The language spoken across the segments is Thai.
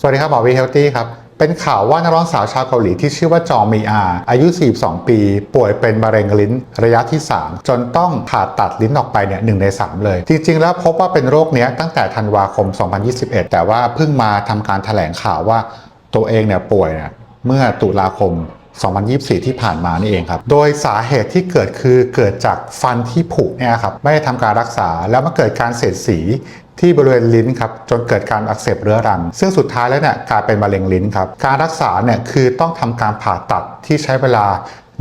สวัสดีครับหมอวีเฮลตี้ครับเป็นข่าวว่านักร้องสาวชาวเกาหลีที่ชื่อว่าจองมีอา อายุ 42 ปี ป่วยเป็นมะเร็งลิ้นระยะที่ 3 จนต้องผ่าตัดลิ้นออกไปเนี่ยหใน 3 เลย จริง ๆ แล้วพบว่าเป็นโรคเนี้ยตั้งแต่ธันวาคม 2021 แต่ว่าเพิ่งมาทำการแถลงข่าวว่าตัวเองเนี่ยป่วยเนี่ยเมื่อตุลาคม 2024 ที่ผ่านมานี่เองครับ โดยสาเหตุที่เกิดคือเกิดจากฟันที่ผุเนี่ยครับไม่ได้ทำการรักษาแล้วมาเกิดการเสียดสีที่บริเวณลิ้นครับจนเกิดการอักเสบเรื้อรัง ซึ่งสุดท้ายแล้วเนี่ยกลายเป็นมะเร็งลิ้นครับการรักษาเนี่ยคือต้องทำการผ่าตัดที่ใช้เวลา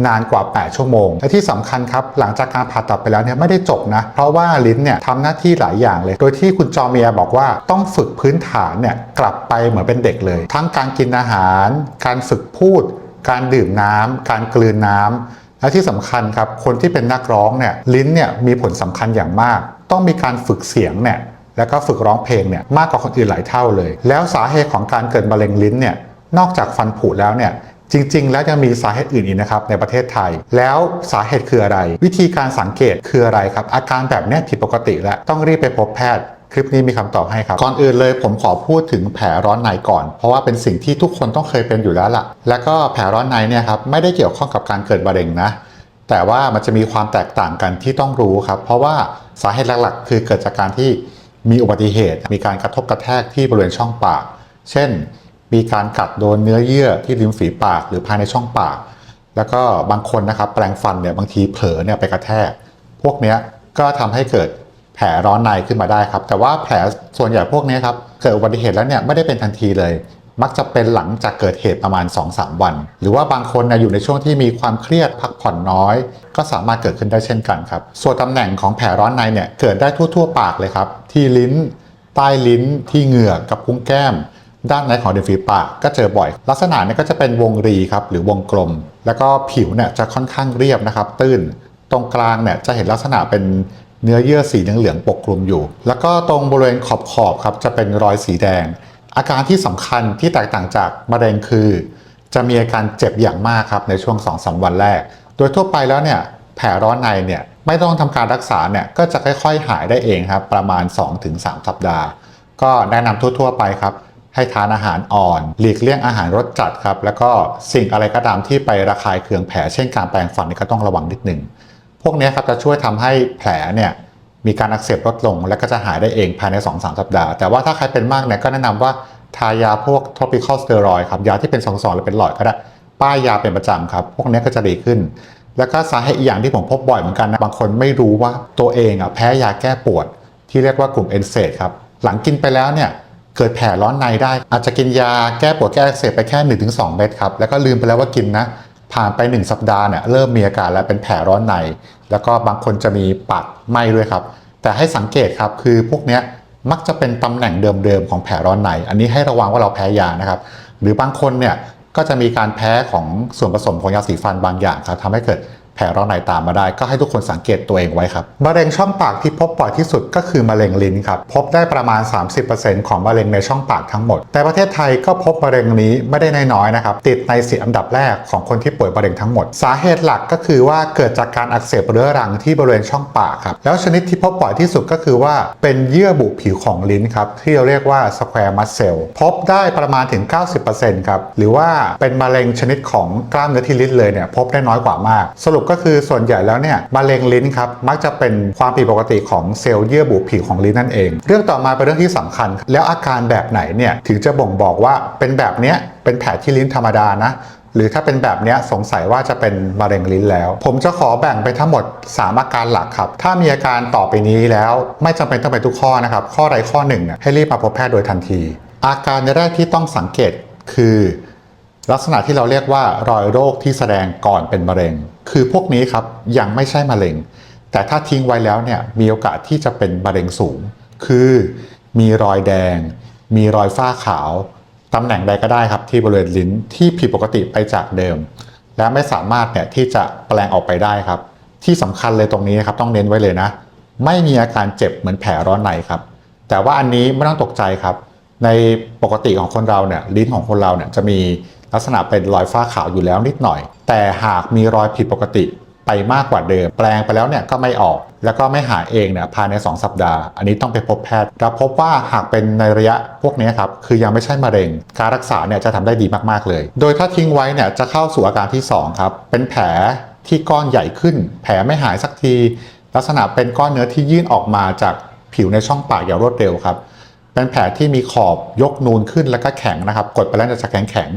นานกว่า 8 ชั่วโมง และที่สำคัญครับ หลังจากการผ่าตัดไปแล้วเนี่ยไม่ได้จบนะ เพราะว่าลิ้นเนี่ยทำหน้าที่หลายอย่างเลย โดยที่คุณจอเมียบอกว่าต้องฝึกพื้นฐานเนี่ยกลับไปเหมือนเป็นเด็กเลย ทั้งการกินอาหาร การฝึกพูด การดื่มน้ำการกลืนน้ำและที่สำคัญครับคนที่เป็นนักร้องเนี่ยลิ้นเนี่ยมีผลสำคัญอย่างมาก ต้องมีการฝึกเสียงเนี่ยแล้วก็ฝึกร้องเพลงเนี่ยมากกว่าคนอื่นหลายเท่าเลย แล้วสาเหตุของการเกิดมะเร็งลิ้นเนี่ยนอกจากฟันผุแล้วเนี่ยจริง ๆ แล้วยังมีสาเหตุอื่นอีกนะครับในประเทศไทย แล้วสาเหตุคืออะไร วิธีการสังเกตคืออะไรครับ อาการแบบนี้ผิดปกติแล้วต้องรีบไปพบแพทย์ คลิปนี้มีคำตอบให้ครับ ก่อนอื่นเลยผมขอพูดถึงแผลร้อนในก่อน เพราะว่าเป็นสิ่งที่ทุกคนต้องเคยเป็นอยู่แล้วล่ะ แล้วก็แผลร้อนในเนี่ยครับไม่ได้เกี่ยวข้องกับการเกิดมะเร็งนะ แต่ว่ามันจะมีความแตกต่างกันที่ต้องรู้ครับ เพราะว่าสาเหตุหลักๆ คือเกิดจากการที่มีอุบัติเหตุ มีการกระทบกระแทกที่บริเวณช่องปาก เช่น มีการกัดโดนเนื้อเยื่อที่ริมฝีปากหรือภายในช่องปาก แล้วก็บางคนนะครับแปลงฟันเนี่ยบางทีเผลอเนี่ยไปกระแทก พวกเนี้ยก็ทำให้เกิด แผลร้อนในขึ้นมาได้ครับ แต่ว่าแผลส่วนใหญ่พวกนี้ครับเกิดอุบัติเหตุแล้วเนี่ยไม่ได้เป็นทันทีเลย มักจะเป็นหลังจากเกิดเหตุประมาณ 2-3 วัน หรือว่าบางคนเนี่ยอยู่ในช่วงที่มีความเครียดพักผ่อนน้อย ก็สามารถเกิดขึ้นได้เช่นกันครับ ส่วนตำแหน่งของแผลร้อนในเนี่ยเกิดได้ทั่วๆ ปากเลยครับ ที่ลิ้น ใต้ลิ้น ที่เหงือกกับพุ้งแก้มด้านในของริมฝีปากก็เจอบ่อย ลักษณะเนี่ยก็จะเป็นวงรีครับหรือวงกลม แล้วก็ผิวเนี่ยจะค่อนข้างเรียบนะครับ ตื้น ตรงกลางเนี่ยจะเห็นลักษณะเป็น เนื้อเยื่อสีเหลืองๆปกคลุมอยู่ แล้วก็ตรงบริเวณขอบๆครับจะเป็นรอยสีแดง อาการที่สำคัญที่แตกต่างจากมะเร็งคือ จะมีอาการเจ็บอย่างมากครับในช่วง2-3วันแรก โดยทั่วไปแล้วเนี่ยแผลร้อนในเนี่ยไม่ต้องทำการรักษาเนี่ยก็จะค่อยๆหายได้เองครับประมาณ 2-3 สัปดาห์ ก็แนะนำทั่วๆไปครับให้ทานอาหารอ่อน หลีกเลี่ยงอาหารรสจัดครับ แล้วก็สิ่งอะไรก็ตามที่ไประคายเคืองแผล เช่นการแปรงฟันนี่ก็ต้องระวังนิดหนึ่ง พวกนี้ครับจะช่วยทำให้แผลเนี่ยมีการอักเสบลดลง และก็จะหายได้เองภายใน 2-3 สัปดาห์ แต่ว่าถ้าใครเป็นมากเนี่ยก็แนะนำว่าทายาพวก topical steroid ครับยาที่เป็นซองๆหรือเป็นหลอดก็ได้ป้ายยาเป็นประจำครับ พวกนี้ก็จะดีขึ้น แล้วก็สาเหตุอีกอย่างที่ผมพบบ่อยเหมือนกันนะบางคนไม่รู้ว่าตัวเองอะแพ้ยาแก้ปวด ที่เรียกว่ากลุ่ม NSAID ครับหลังกินไปแล้วเนี่ยเกิดแผลร้อนในได้ อาจจะกินยาแก้ปวดแก้อักเสบไปแค่ 1-2 เม็ดครับแล้วก็ลืมไปแล้วว่ากินนะผ่านไป 1 สัปดาห์เนี่ยเริ่มมีอาการแล้วเป็นแผลร้อนใน แล้วก็บางคนจะมีปากไหม้ด้วยครับ แต่ให้สังเกตครับคือพวกเนี้ยมักจะเป็นตำแหน่งเดิมๆของแผลร้อนใน อันนี้ให้ระวังว่าเราแพ้ยานะครับ หรือบางคนเนี่ยก็จะมีการแพ้ของส่วนผสมของยาสีฟันบางอย่างครับทำให้เกิด แผลร้อนในตามมาได้ ก็ให้ทุกคนสังเกตตัวเองไว้ครับมะเร็งช่องปากที่พบบ่อยที่สุดก็คือมะเร็งลิ้นครับพบได้ประมาณ 30%ของมะเร็งในช่องปากทั้งหมด แต่ประเทศไทยก็พบมะเร็งนี้ไม่ได้น้อยๆนะครับติดในสิอันดับแรกของคนที่ป่วยมะเร็งทั้งหมด สาเหตุหลักก็คือว่าเกิดจากการอักเสบเรื้อรังที่บริเวณช่องปากครับแล้วชนิดที่พบบ่อยที่สุดก็คือว่าเป็นเยื่อบุผิวของลิ้นครับที่เราเรียกว่า square muscle พบได้ประมาณถึง 90%ครับหรือว่าเป็นมะเร็งชนิดของกล้ามเนื้อที่ลิ้นเลยเนี่ยพบได้น้อยกว่ามากสรุปก็คือส่วนใหญ่แล้วเนี่ยมะเร็งลิ้นครับมักจะเป็นความผิดปกติของเซลล์เยื่อบุผิวของลิ้นนั่นเอง เรื่องต่อมาเป็นเรื่องที่สำคัญ แล้วอาการแบบไหนเนี่ยถึงจะบ่งบอกว่าเป็นแบบเนี้ยเป็นแผลที่ลิ้นธรรมดานะหรือถ้าเป็นแบบนี้สงสัยว่าจะเป็นมะเร็งลิ้นแล้ว ผมจะขอแบ่งไปทั้งหมด 3 อาการหลักครับ ถ้ามีอาการต่อไปนี้แล้วไม่จำเป็นต้องไปทุกข้อนะครับ ข้อใดข้อหนึ่งเนี่ยให้รีบมาพบแพทย์โดยทันที อาการแรกที่ต้องสังเกตคือ ลักษณะที่เราเรียกว่ารอยโรคที่แสดงก่อนเป็นมะเร็ง คือพวกนี้ครับยังไม่ใช่มะเร็ง แต่ถ้าทิ้งไว้แล้วเนี่ยมีโอกาสที่จะเป็นมะเร็งสูง คือมีรอยแดง มีรอยฝ้าขาวตำแหน่งใดก็ได้ครับที่บริเวณลิ้นที่ผิดปกติไปจากเดิม และไม่สามารถเนี่ยที่จะแปลงออกไปได้ครับ ที่สำคัญเลยตรงนี้ครับต้องเน้นไว้เลยนะ ไม่มีอาการเจ็บเหมือนแผลร้อนในครับ แต่ว่าอันนี้ไม่ต้องตกใจครับ ในปกติของคนเราเนี่ยลิ้นของคนเราเนี่ยจะมี ลักษณะเป็นรอยฝ้าขาวอยู่แล้วนิดหน่อย แต่หากมีรอยผิดปกติไปมากกว่าเดิม แปลงไปแล้วเนี่ยก็ไม่ออก แล้วก็ไม่หายเองเนี่ยภายใน 2 สัปดาห์ อันนี้ต้องไปพบแพทย์เราพบว่าหากเป็นในระยะพวกนี้ครับ คือยังไม่ใช่มะเร็ง การรักษาเนี่ยจะทำได้ดีมากๆเลย โดยถ้าทิ้งไว้เนี่ยจะเข้าสู่อาการที่สองครับ เป็นแผลที่ก้อนใหญ่ขึ้น แผลไม่หายสักที ลักษณะเป็นก้อนเนื้อที่ยื่นออกมาจากผิวในช่องปากอย่างรวดเร็วครับ เป็นแผลที่มีขอบยกนูนขึ้นแล้วก็แข็งนะครับ กดไปแล้วจะแข็งแข็ง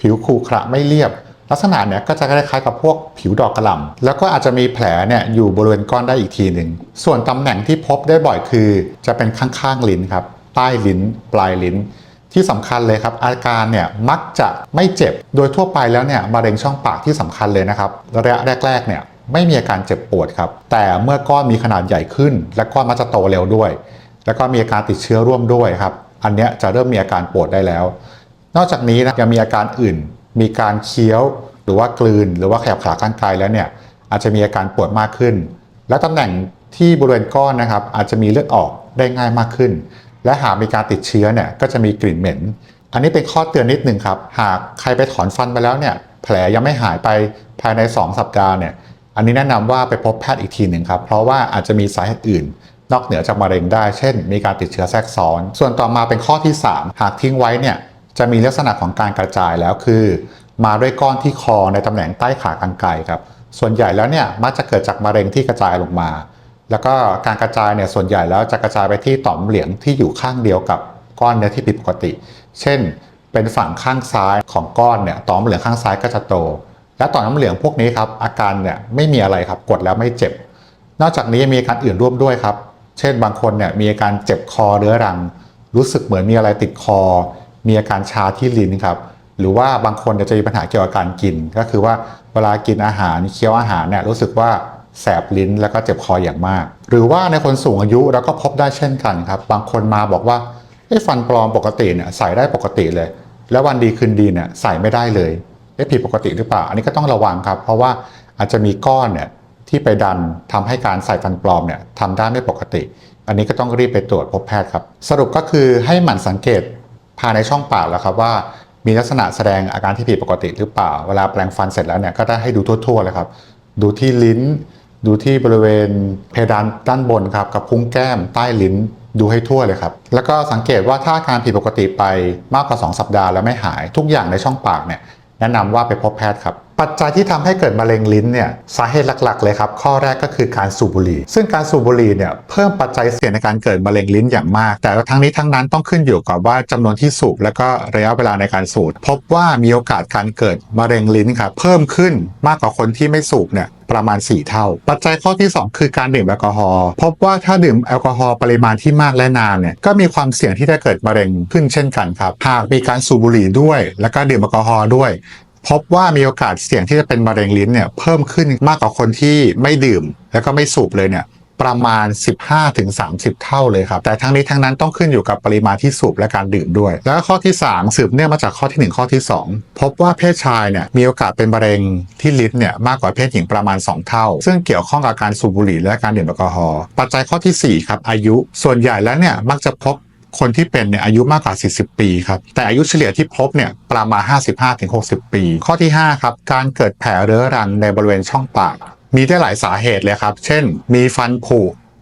ผิวขรุขระไม่เรียบ ลักษณะเนี่ยก็จะคล้ายๆกับพวกผิวดอกกระหล่ำแล้วก็อาจจะมีแผลเนี่ยอยู่บริเวณก้อนได้อีกทีหนึ่งส่วนตำแหน่งที่พบได้บ่อยคือ จะเป็นข้างๆลิ้นครับใต้ลิ้น ปลายลิ้นที่สำคัญเลยครับ อาการเนี่ยมักจะไม่เจ็บโดยทั่วไปแล้วเนี่ยมะเร็งช่องปากที่สำคัญเลยนะครับระยะแรก ๆ เนี่ยไม่มีอาการเจ็บปวดครับ แต่เมื่อก้อนมีขนาดใหญ่ขึ้น และก้อนมักจะโตเร็วด้วย แล้วก็มีอาการติดเชื้อร่วมด้วยครับ อันเนี้ยจะเริ่มมีอาการปวดได้แล้ว นอกจากนี้นะยังมีอาการอื่น มีการเคี้ยวหรือว่ากลืน หรือว่าขยับขาข้างกายแล้วเนี่ยอาจจะมีอาการปวดมากขึ้น และตำแหน่งที่บริเวณก้อนนะครับ อาจจะมีเลือดออกได้ง่ายมากขึ้น และหากมีการติดเชื้อเนี่ยก็จะมีกลิ่นเหม็น อันนี้เป็นข้อเตือนนิดนึงครับ หากใครไปถอนฟันไปแล้วเนี่ยแผลยังไม่หายไปภายใน 2 สัปดาห์เนี่ยอันนี้แนะนำว่าไปพบแพทย์อีกทีหนึ่งครับ เพราะว่าอาจจะมีสาเหตุอื่น นอกเหนือจากมะเร็งได้ เช่น มีการติดเชื้อแทรกซ้อน ส่วนต่อมาเป็นข้อที่ 3 หากทิ้งไว้เนี่ย จะมีลักษณะของการกระจายแล้วคือ มาด้วยก้อนที่คอในตำแหน่งใต้ขากรรไกรครับส่วนใหญ่แล้วเนี่ยมักจะเกิดจากมะเร็งที่กระจายลงมา แล้วก็การกระจายเนี่ยส่วนใหญ่แล้วจะกระจายไปที่ต่อมเหลียงที่อยู่ข้างเดียวกับก้อนเนื้อที่ผิดปกติ เช่น เป็นฝั่งข้างซ้ายของก้อนเนี่ยต่อมเหลืองข้างซ้ายก็จะโต และต่อมน้ำเหลืองพวกนี้ครับอาการเนี่ยไม่มีอะไรครับกดแล้วไม่เจ็บ นอกจากนี้มีอาการอื่นร่วมด้วยครับ เช่นบางคนเนี่ยมีอาการเจ็บคอเรื้อรัง รู้สึกเหมือนมีอะไรติดคอ มีอาการชาที่ลิ้นครับหรือว่าบางคนจะมีปัญหาเกี่ยวกับการกิน ก็คือว่าเวลากินอาหารเคี้ยวอาหารเนี่ยรู้สึกว่าแสบลิ้นแล้วก็เจ็บคออย่างมาก หรือว่าในคนสูงอายุเราก็พบได้เช่นกันครับ บางคนมาบอกว่าไอ้ฟันปลอมปกติเนี่ยใส่ได้ปกติเลย แล้ววันดีคืนดีเนี่ยใส่ไม่ได้เลยเอ๊ะผิดปกติหรือเปล่า อันนี้ก็ต้องระวังครับ เพราะว่าอาจจะมีก้อนเนี่ยที่ไปดันทำให้การใส่ฟันปลอมเนี่ยทำได้ไม่ปกติ อันนี้ก็ต้องรีบไปตรวจพบแพทย์ครับ สรุปก็คือให้หมั่นสังเกต ภายในช่องปากแล้วครับว่ามีลักษณะแสดงอาการที่ผิดปกติหรือเปล่า เวลาแปลงฟันเสร็จแล้วเนี่ยก็ได้ให้ดูทั่วๆเลยครับ ดูที่ลิ้น ดูที่บริเวณเพดานด้านบนครับกับพุ้งแก้มใต้ลิ้นดูให้ทั่วเลยครับ แล้วก็สังเกตว่าถ้าอาการผิดปกติไปมากกว่า 2 สัปดาห์แล้วไม่หายทุกอย่างในช่องปากเนี่ยแนะนำว่าไปพบแพทย์ครับ ปัจจัยที่ทำให้เกิดมะเร็งลิ้นเนี่ยสาเหตุหลักๆ เลยครับ ข้อแรกก็คือการสูบบุหรี่ ซึ่งการสูบบุหรี่เนี่ยเพิ่มปัจจัยเสี่ยงในการเกิดมะเร็งลิ้นอย่างมาก แต่ทั้งนี้ทั้งนั้นต้องขึ้นอยู่กับว่าจำนวนที่สูบและก็ระยะเวลาในการสูบพบว่ามีโอกาสการเกิดมะเร็งลิ้นครับเพิ่มขึ้นมากกว่าคนที่ไม่สูบเนี่ยประมาณ 4 เท่า ปัจจัยข้อที่ 2 คือการดื่มแอลกอฮอล์พบว่าถ้าดื่มแอลกอฮอล์ปริมาณที่มากและนานเนี่ยก็มีความเสี่ยงที่จะเกิดมะเร็งขึ้นเช่นกันครับหากมีการสูบบุหรี่ด้วย และก็ดื่มแอลกอฮอล์ด้วย พบว่ามีโอกาสเสี่ยงที่จะเป็นมะเร็งลิ้นเนี่ยเพิ่มขึ้นมากกว่าคนที่ไม่ดื่ม แล้วก็ไม่สูบเลยเนี่ยประมาณ 15-30 เท่าเลยครับ แต่ทั้งนี้ทั้งนั้นต้องขึ้นอยู่กับปริมาณที่สูบและการดื่มด้วย แล้วข้อที่ 3 สืบเนื่องมาจากข้อทีหนึ่1 ข้อที่ 2 พบว่าเพศชายเนี่ยมีโอกาสเป็นมะเร็งที่ลิ้นเนี่ยมากกว่าเพศหญิงประมาณ 2 เท่า ซึ่งเกี่ยวข้องกับการสูบบุหรี่และการดื่มแอลกอฮอล์ ปัจจัยข้อทีสี่4 ครับอายุ ส่วนใหญ่แล้วเนี่ยมักจะพบ คนที่เป็นเนี่ยอายุมากกว่า 40 ปีครับ แต่อายุเฉลี่ยที่พบเนี่ยประมาณ 55-60 ปี ข้อที่ 5 ครับ การเกิดแผลเรื้อรังในบริเวณช่องปาก มีได้หลายสาเหตุเลยครับ เช่น มีฟันผุ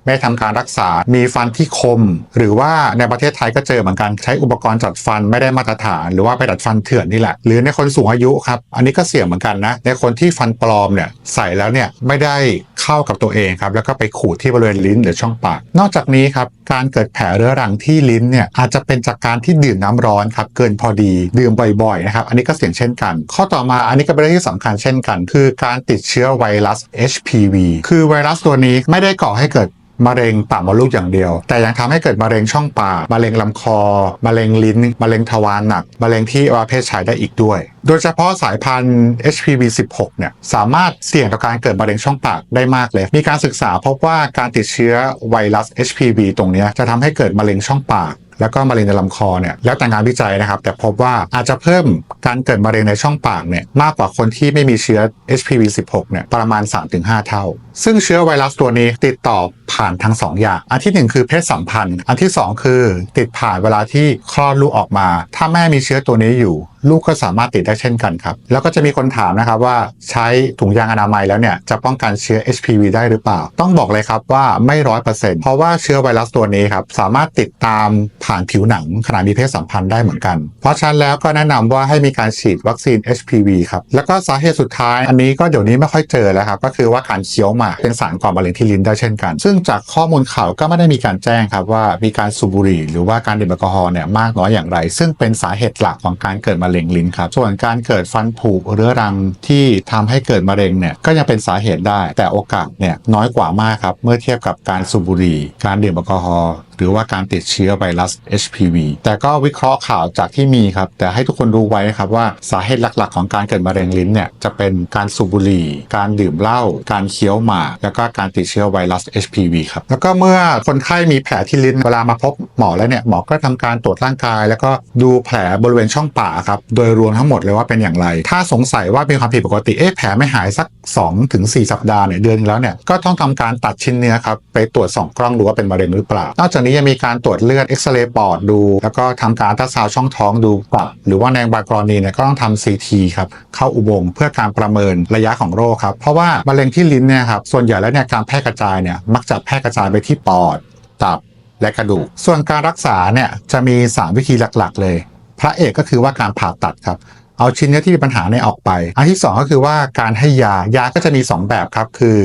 ไม่ทำการรักษา มีฟันที่คม หรือว่าในประเทศไทยก็เจอเหมือนกันใช้อุปกรณ์จัดฟันไม่ได้มาตรฐาน หรือว่าไปดัดฟันเถื่อนนี่แหละ หรือในคนสูงอายุครับ อันนี้ก็เสี่ยงเหมือนกันนะ ในคนที่ฟันปลอมเนี่ยใส่แล้วเนี่ยไม่ได้เข้ากับตัวเองครับ แล้วก็ไปขูดที่บริเวณลิ้นหรือช่องปาก นอกจากนี้ครับการเกิดแผลเรื้อรังที่ลิ้นเนี่ยอาจจะเป็นจากการที่ดื่มน้ำร้อนครับเกินพอดีดื่มบ่อยๆนะครับอันนี้ก็เสี่ยงเช่นกัน ข้อต่อมาอันนี้ก็เป็นเรื่องที่สำคัญเช่นกัน คือการติดเชื้อไวรัส HPV คือไวรัสตัวนี้ไม่ได้ก่อให้เกิดมะเร็งปากมดลูกอย่างเดียว แต่ยังทำให้เกิดมะเร็งช่องปากมะเร็งลำคอมะเร็งลิ้นมะเร็งทวารหนักมะเร็งที่อวัยวะเพศชายได้อีกด้วย โดยเฉพาะสายพันธุ์ HPV 16 เนี่ยสามารถเสี่ยงต่อการเกิดมะเร็งช่องปากได้มากเลย มีการศึกษาพบว่าการติดเชื้อไวรัส HPV ตรงนี้จะทำให้เกิดมะเร็งช่องปาก แล้วก็มะเร็งในลำคอเนี่ยแล้วแต่งานวิจัยนะครับ แต่พบว่าอาจจะเพิ่มการเกิดมะเร็งในช่องปากเนี่ยมากกว่าคนที่ไม่มีเชื้อ HPV 16เนี่ยประมาณ 3-5 เท่า ซึ่งเชื้อไวรัสตัวนี้ติดต่อผ่านทั้ง 2 อย่าง อันที่ 1 คือเพศสัมพันธ์ อันที่ 2 คือติดผ่านเวลาที่คลอดลูกออกมา ถ้าแม่มีเชื้อตัวนี้อยู่ลูกก็สามารถติดได้เช่นกันครับ แล้วก็จะมีคนถามนะครับว่าใช้ถุงยางอนามัยแล้วเนี่ยจะป้องกันเชื้อ HPV ได้หรือเปล่า ต้องบอกเลยครับว่าไม่ร้อยเปอร์เซ็นต์เพราะว่าเชื้อไวรัสตัวนี้ครับสามารถติดตามผ่านผิวหนังขณะมีเพศสัมพันธ์ได้เหมือนกัน เพราะฉะนั้นแล้วก็แนะนำว่าให้มีการฉีดวัคซีน HPV ครับแล้วก็สาเหตุสุดท้าย อันนี้ก็เดี๋ยวนี้ไม่ค่อยเจอแล้วครับก็คือว่าการเคี้ยวหมากเป็นสารก่อมะเร็งที่ลิ้นได้เช่นกัน ซึ่งจากข้อมูลข่าวก็ไม่ได้มีการแจ้งครับว่ามีการสูบบุหรี่หรือว่าการดื่มแอลกอฮอล์เนี่ยมากน้อยอย่างไร ซึ่งเป็นสาเหตุหลักของการเกิดมะเร็งลิ้นครับ ส่วนการเกิดฟันผุเรื้อรังที่ทำให้เกิดมะเร็งเนี่ยก็ยังเป็นสาเหตุได้ แต่โอกาสเนี่ยน้อยกว่ามากครับเมื่อเทียบกับการสูบบุหรี่ การดื่มแอลกอฮอล์ หรือว่าการติดเชื้อไวรัส HPV แต่ก็วิเคราะห์ข่าวจากที่มีครับ แต่ให้ทุกคนรู้ไว้ครับว่าสาเหตุหลักๆ ของการเกิดมะเร็งลิ้นเนี่ยจะเป็นการสูบบุหรี่ การดื่มเหล้าการเคี้ยวหมากแล้วก็การติดเชื้อไวรัส HPV ครับแล้วก็เมื่อคนไข้มีแผลที่ลิ้นเวลามาพบหมอแล้วเนี่ยหมอก็ทำการตรวจร่างกาย แล้วก็ดูแผลบริเวณช่องปากครับโดยรวมทั้งหมดเลยว่าเป็นอย่างไร ถ้าสงสัยว่ามีความผิดปกติเอ๊ะแผลไม่หายสัก2ถึง4สัปดาห์เนี่ยเดือนแล้วเนี่ยก็ต้องทำการตัดชิ้นเนื้อครับไปตรวจส่องกล้องดูว่าเป็นมะเร็งหรือเปล่านอกจากนี้ยังมีการตรวจเลือดเอ็กซเรย์ปอดดู แล้วก็ทำการอัลตราซาวช่องท้องดูตับหรือว่าในบางกรณีเนี่ยก็ต้องทำซีทีครับเข้าอุโมงค์เพื่อการประเมินระยะของโรคครับเพราะว่ามะเร็งที่ลิ้นเนี่ยครับส่วนใหญ่แล้วเนี่ยการแพร่กระจายเนี่ยมักจะแพร่กระจายไปที่ปอดตับและกระดูก ส่วนการรักษาเนี่ยจะมี 3 วิธีหลักๆ เลย พระเอกก็คือว่าการผ่าตัดครับ เอาชิ้นเนื้อที่มีปัญหาเนี่ยออกไป อันที่ 2 ก็คือว่าการให้ยายาก็จะมี 2 แบบครับ คือ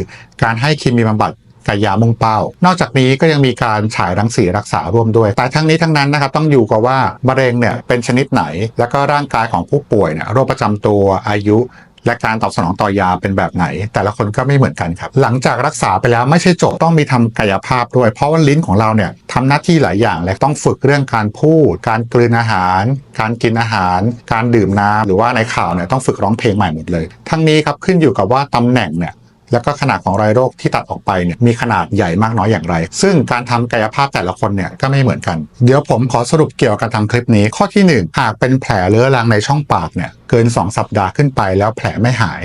การให้เคมีบำบัด กับยามุ่งเป้า นอกจากนี้ก็ยังมีการฉายรังสีรักษาร่วมด้วย แต่ทั้งนี้ทั้งนั้นนะครับต้องอยู่กับว่ามะเร็งเนี่ยเป็นชนิดไหน แล้วก็ร่างกายของผู้ป่วยเนี่ยโรคประจำตัวอายุและการตอบสนองต่อยาเป็นแบบไหน แต่ละคนก็ไม่เหมือนกันครับ หลังจากรักษาไปแล้วไม่ใช่จบต้องมีทำกายภาพด้วย เพราะว่าลิ้นของเราเนี่ยทำหน้าที่หลายอย่างและต้องฝึกเรื่องการพูด การกลืนอาหาร การกินอาหาร การดื่มน้ำหรือว่าในข่าวเนี่ยต้องฝึกร้องเพลงใหม่หมดเลย ทั้งนี้ครับขึ้นอยู่กับว่าตำแหน่งเนี่ย แล้วก็ขนาดของรอยโรคที่ตัดออกไปเนี่ยมีขนาดใหญ่มากน้อยอย่างไร ซึ่งการทำกายภาพแต่ละคนเนี่ยก็ไม่เหมือนกัน เดี๋ยวผมขอสรุปเกี่ยวกับการทำคลิปนี้ ข้อที่ 1 หากเป็นแผลเรื้อรังในช่องปากเนี่ยเกิน 2 สัปดาห์ขึ้นไปแล้วแผลไม่หาย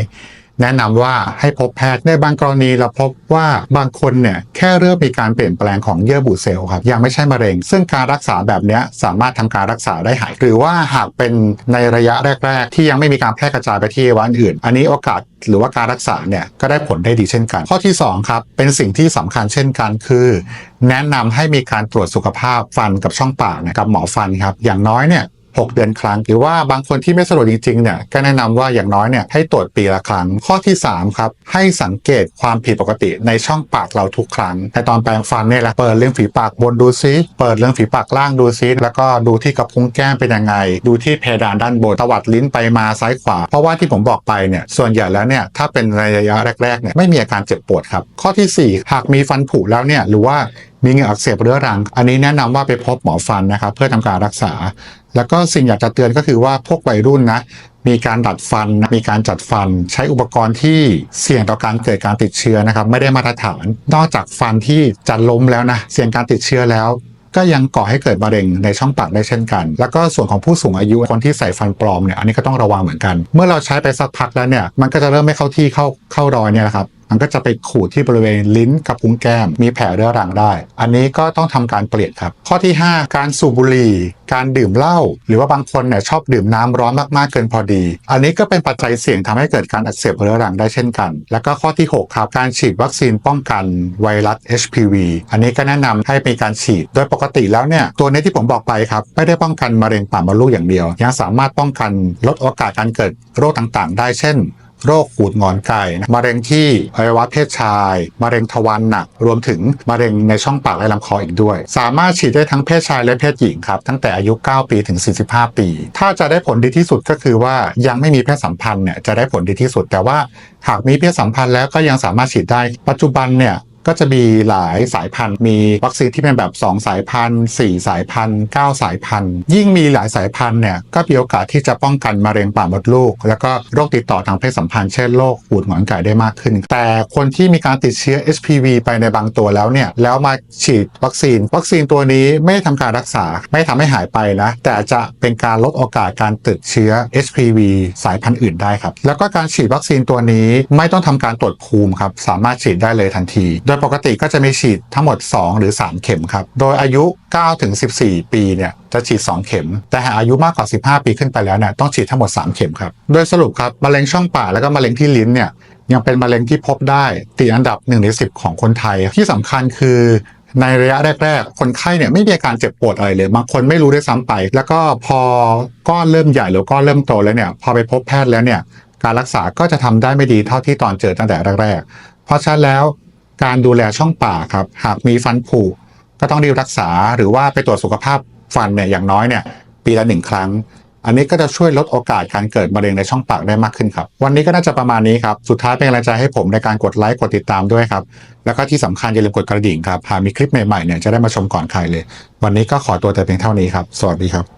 แนะนำว่าให้พบแพทย์ในบางกรณีเราพบว่าบางคนเนี่ยแค่เริ่มมีการเปลี่ยนแปลงของเยื่อบุเซลล์ครับยังไม่ใช่มะเร็ง ซึ่งการรักษาแบบนี้สามารถทำการรักษาได้หาย หรือว่าหากเป็นในระยะแรก ๆ ที่ยังไม่มีการแพร่กระจายไปที่อวัยวะอื่น อันนี้โอกาสหรือว่าการรักษาเนี่ยก็ได้ผลได้ดีเช่นกัน ข้อที่สองครับเป็นสิ่งที่สำคัญเช่นกันคือ แนะนำให้มีการตรวจสุขภาพฟันกับช่องปากเนยกับหมอฟันครับอย่างน้อยเนี่ย 6 เดือนครั้ง หรือว่าบางคนที่ไม่สะดวกจริงๆเนี่ยก็แนะนำว่าอย่างน้อยเนี่ยให้ตรวจปีละครั้ง ข้อที่3ครับให้สังเกตความผิดปกติในช่องปากเราทุกครั้งในตอนแปรงฟันเนี่ยแหละเปิดเรื่องฝีปากบนดูซิเปิดเรื่องฝีปากล่างดูซิแล้วก็ดูที่กระพุ้งแก้มเป็นยังไง ดูที่เพดานด้านบนตวัดลิ้นไปมาซ้ายขวา เพราะว่าที่ผมบอกไปเนี่ยส่วนใหญ่แล้วเนี่ยถ้าเป็นระยะแรกๆเนี่ยไม่มีอาการเจ็บปวดครับข้อทีสี่4 หากมีฟันผุแล้วเนี่ยหรือว่า มีเหงื่ออักเสบเรื้อรัง อันนี้แนะนำว่าไปพบหมอฟันนะครับเพื่อทำการรักษา แล้วก็สิ่งอยากจะเตือนก็คือว่าพวกวัยรุ่นนะมีการดัดฟัน มีการจัดฟัน ใช้อุปกรณ์ที่เสี่ยงต่อการเกิดการติดเชื้อนะครับ ไม่ได้มาตรฐาน นอกจากฟันที่จะล้มแล้วนะ เสี่ยงการติดเชื้อแล้ว ก็ยังก่อให้เกิดมะเร็งในช่องปากได้เช่นกัน แล้วก็ส่วนของผู้สูงอายุคนที่ใส่ฟันปลอมเนี่ย อันนี้ก็ต้องระวังเหมือนกัน เมื่อเราใช้ไปสักพักแล้วเนี่ย มันก็จะเริ่มไม่เข้าที่เข้าเข้ารอยเนี่ยนะครับ มันก็จะไปขูดที่บริเวณลิ้นกับพุ้งแก้ม มีแผลเรื้อรังได้ อันนี้ก็ต้องทำการเปลี่ยนครับ ข้อที่ 5 การสูบบุหรี่ การดื่มเหล้าหรือว่าบางคนเนี่ยชอบดื่มน้ำร้อนมากๆเกินพอดี อันนี้ก็เป็นปัจจัยเสี่ยงทำให้เกิดการอักเสบเรื้อรังได้เช่นกัน แล้วก็ข้อที่ 6 ครับ การฉีดวัคซีนป้องกันไวรัส HPV อันนี้ก็แนะนำให้มีการฉีด โดยปกติแล้วเนี่ยตัวนี้ที่ผมบอกไปครับไม่ได้ป้องกันมะเร็งปากมดลูกอย่างเดียว ยังสามารถป้องกันลดโอกาสการเกิดโรคต่างๆ ได้เช่น โรคหูดงอนไก่มะเร็งที่อวัยวะเพศชายมะเร็งทวารหนัก รวมถึงมะเร็งในช่องปากและลำคออีกด้วย สามารถฉีดได้ทั้งเพศชายและเพศหญิงครับตั้งแต่อายุ 9 ปีถึง 45 ปี ถ้าจะได้ผลดีที่สุดก็คือว่ายังไม่มีเพศสัมพันธ์เนี่ยจะได้ผลดีที่สุด แต่ว่าหากมีเพศสัมพันธ์แล้วก็ยังสามารถฉีดได้ปัจจุบันเนี่ย ก็จะมีหลายสายพันธุ์ มีวัคซีนที่เป็นแบบ 2 สายพันธุ์4สายพันธุ์9สายพันธุ์ ยิ่งมีหลายสายพันธุ์เนี่ยก็มีโอกาสที่จะป้องกันมะเร็งปากมดลูก แล้วก็โรคติดต่อทางเพศสัมพันธ์เช่นโรคหูดหงอนไก่ได้มากขึ้น แต่คนที่มีการติดเชื้อ HPV ไปในบางตัวแล้วเนี่ยแล้วมาฉีดวัคซีน วัคซีนตัวนี้ไม่ได้ทำการรักษาไม่ทำให้หายไปนะแต่จะเป็นการลดโอกาสการติดเชื้อ HPV สายพันธุ์อื่นได้ครับแล้วก็การฉีดวัคซีนตัวนี้ไม่ต้องทำการตรวจภูมิครับสามารถฉีดได้เลยทันทีโดยปกติก็จะมีฉีดทั้งหมด 2 หรือ 3 เข็มครับ โดยอายุ9ถึง14 ปีเนี่ยจะฉีด 2 เข็ม แต่หากอายุมากกว่า 15 ปีขึ้นไปแล้วเนี่ยต้องฉีดทั้งหมด 3 เข็มครับ โดยสรุปครับมะเร็งช่องปากแล้วก็มะเร็งที่ลิ้นเนี่ยยังเป็นมะเร็งที่พบได้ติดอันดับ1ใน10 ของคนไทย ที่สำคัญคือในระยะแรก ๆ คนไข้เนี่ยไม่มีอาการเจ็บปวดอะไรเลย บางคนไม่รู้ด้วยซ้ำไป แล้วก็พอก้อนเริ่มใหญ่หรือก้อนเริ่มโตแล้วเนี่ยพอไปพบแพทย์แล้วเนี่ยการรักษาก็จะทำได้ไม่ดีเท่าที่ตอนเจอตั้งแต่แรกๆ เพราะฉะนั้นแล้ว การดูแลช่องปากครับ หากมีฟันผุก็ต้องรีบรักษาหรือว่าไปตรวจสุขภาพฟันเนี่ยอย่างน้อยเนี่ยปีละหนึ่งครั้ง อันนี้ก็จะช่วยลดโอกาสการเกิดมะเร็งในช่องปากได้มากขึ้นครับ วันนี้ก็น่าจะประมาณนี้ครับ สุดท้ายเป็นกำลังใจให้ผมในการกดไลค์กดติดตามด้วยครับ แล้วก็ที่สำคัญอย่าลืมกดกระดิ่งครับหากมีคลิปใหม่ๆเนี่ยจะได้มาชมก่อนใครเลย วันนี้ก็ขอตัวแต่เพียงเท่านี้ครับ สวัสดีครับ